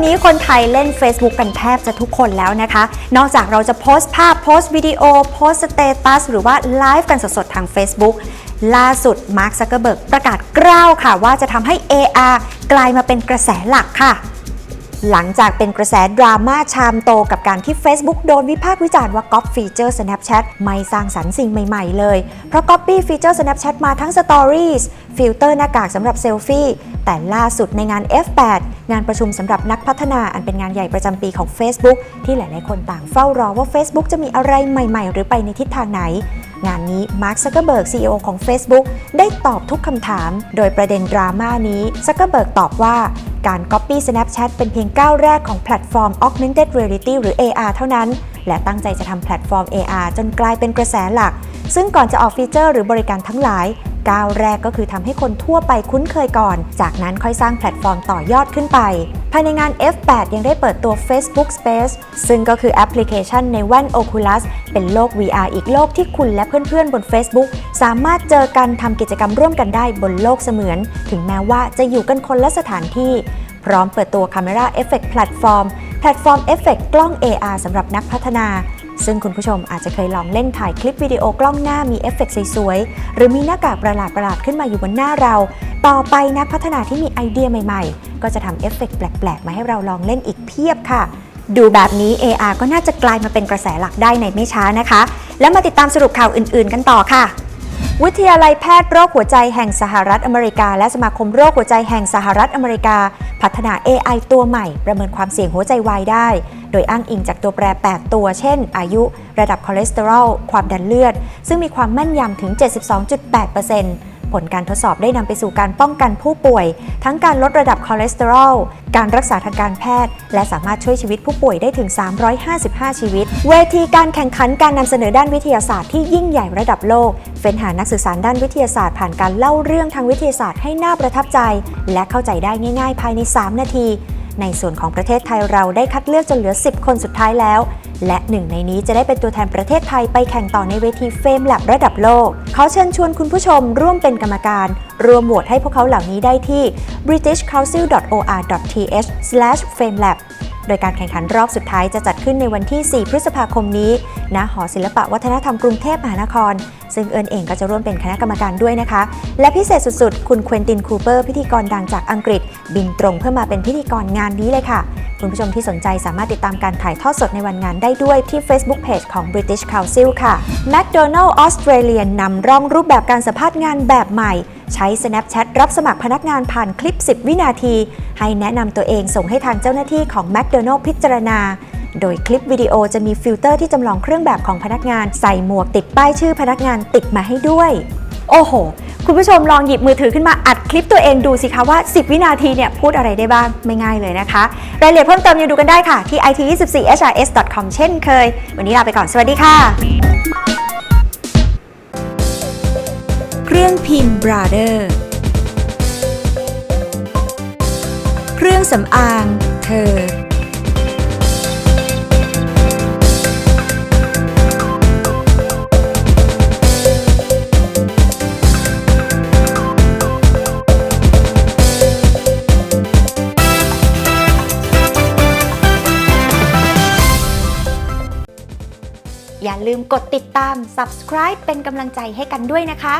วันนี้คนไทยเล่น Facebook กันแทบจะทุกคนแล้วนะคะ นอกจากเราจะโพสต์ภาพ โพสต์วิดีโอ โพสต์สเตตัสหรือว่าไลฟ์กันสดๆ ทาง Facebook ล่าสุดมาร์คซักเกอร์เบิร์กประกาศกล้าวค่ะว่าจะทำให้ AR กลายมาเป็นกระแสหลักค่ะ หลังจากเป็นกระแสดราม่าชามโตกับการที่ Facebook โดนวิพากษ์วิจารณ์ว่าก๊อปฟีเจอร์ Snapchat ไม่สร้างสรรค์สิ่งใหม่ ๆ เลย เพราะก๊อปปี้ฟีเจอร์ Snapchat มาทั้ง Stories ฟิลเตอร์หน้ากากสำหรับเซลฟี่แต่ล่าสุดในงาน F8 งานประชุมสำหรับนักพัฒนาอันเป็นงานใหญ่ประจำปีของ Facebook ที่หลาย ๆ คนต่างเฝ้ารอว่า Facebook จะมีอะไรใหม่ ๆ หรือไปในทิศทางไหน งานนี้มาร์คซักเกอร์เบิร์กซีอของ Facebook ได้ตอบทุกคำถาม โดยประเด็นดราม่านี้ซักเกอร์เบิร์กตอบว่าการ Copy Snapchat เป็นเพียงก้าวแรกของแพลตฟอร์ม Augmented Reality หรือ AR เท่านั้น และตั้งใจจะทำแพลตฟอร์ม AR จนกลายเป็นกระแสหลัก ซึ่งก่อนจะออกฟีเจอร์หรือบริการทั้งหลาย ก้าวแรกก็คือทำให้คนทั่วไปคุ้นเคยก่อน จากนั้นค่อยสร้างแพลตฟอร์มต่อยอดขึ้นไป ภายในงาน F8 ยังได้เปิดตัว Facebook Space ซึ่งก็คือแอปพลิเคชันในแว่น Oculus เป็นโลก VR อีกโลกที่คุณและเพื่อนๆ บน Facebook สามารถเจอกันทำกิจกรรมร่วมกันได้บนโลกเสมือน ถึงแม้ว่าจะอยู่กันคนละสถานที่ พร้อมเปิดตัว Camera Effect Platform แพลตฟอร์มเอฟเฟกกล้อง AR สำหรับนักพัฒนา ซึ่งคุณผู้ชมอาจจะเคยลองเล่นถ่ายคลิปวิดีโอกล้องหน้ามีเอฟเฟกต์สวยๆ หรือมีหน้ากากประหลาดๆ ขึ้นมาอยู่บนหน้าเรา ต่อไปนักพัฒนาที่มีไอเดียใหม่ๆ ก็จะทำเอฟเฟกต์แปลกๆ มาให้เราลองเล่นอีกเพียบค่ะ ดูแบบนี้ AR ก็น่าจะกลายมาเป็นกระแสหลักได้ในไม่ช้านะคะ แล้วมาติดตามสรุปข่าวอื่นๆ กันต่อค่ะ วิทยาลัยแพทย์โรคหัวใจแห่งสหรัฐอเมริกา และสมาคมโรคหัวใจแห่งสหรัฐอเมริกา พัฒนา AI ตัวใหม่ ประเมินความเสี่ยงหัวใจวายได้ โดยอ้างอิงจากตัวแปร 8 ตัว เช่น อายุ ระดับคอเลสเตอรอล ความดันเลือด ซึ่งมีความแม่นยำถึง 72.8% ผลการทดสอบได้นำไปสู่การป้องกันผู้ป่วย ทั้งการลดระดับคอเลสเตอรอล การรักษาทางการแพทย์ และสามารถช่วยชีวิตผู้ป่วยได้ถึง 355 ชีวิต เวทีการแข่งขันการนำเสนอด้านวิทยาศาสตร์ที่ยิ่งใหญ่ระดับโลก เฟ้นหานักสื่อสารด้านวิทยาศาสตร์ผ่านการเล่าเรื่องทางวิทยาศาสตร์ให้น่าประทับใจ และเข้าใจได้ง่าย ๆ ภายใน 3 นาที ในส่วนของประเทศไทยเราได้คัดเลือกจนเหลือ 10 คนสุดท้ายแล้ว และหนึ่งในนี้จะได้เป็นตัวแทนประเทศไทยไปแข่งต่อในเวทีเฟมแลบระดับโลก เขาเชิญชวนคุณผู้ชมร่วมเป็นกรรมการ รวมโหวตให้พวกเขาเหล่านี้ได้ที่ britishcouncil.or.th/famelab โดยการแข่งขันรอบสุดท้ายจะจัดขึ้นในวันที่ 4 พฤษภาคมนี้ ณ หอศิลปะวัฒนธรรมกรุงเทพมหานคร ซึ่งเอิญเองก็จะร่วมเป็นคณะกรรมการด้วยนะคะ และพิเศษสุดๆ คุณเควินตินคูเปอร์พิธีกรดังจากอังกฤษ บินตรงเพื่อมาเป็นพิธีกรงานนี้เลยค่ะ คุณผู้ชมที่สนใจสามารถติดตามการถ่ายทอดสดในวันงานได้ด้วยที่ Facebook Page ของ British Council ค่ะ McDonald Australia นำร่องรูปแบบการสัมภาษณ์งานแบบใหม่ใช้ Snapchat รับสมัครพนักงานผ่านคลิป 10 วินาที ให้แนะนำตัวเองส่งให้ทางเจ้าหน้าที่ของ McDonald พิจารณา โดยคลิปวิดีโอจะมีฟิลเตอร์ที่จำลองเครื่องแบบของพนักงานใส่หมวกติดป้ายชื่อพนักงานติดมาให้ด้วย โอ้โห คุณผู้ชมลองหยิบมือถือขึ้นมาอัดคลิปตัวเองดูสิคะว่า 10 วินาทีเนี่ยพูดอะไรได้บ้างไม่ง่ายเลยนะคะ รายละเอียดเพิ่มเติมยังดูกันได้ค่ะที่ it24hrs.com เช่นเคย วันนี้ลาไปก่อนสวัสดีค่ะ เครื่องพิมพ์บราเดอร์เครื่องสำอางเธอ ลืมกดติดตาม subscribe เป็นกำลังใจให้กันด้วยนะคะ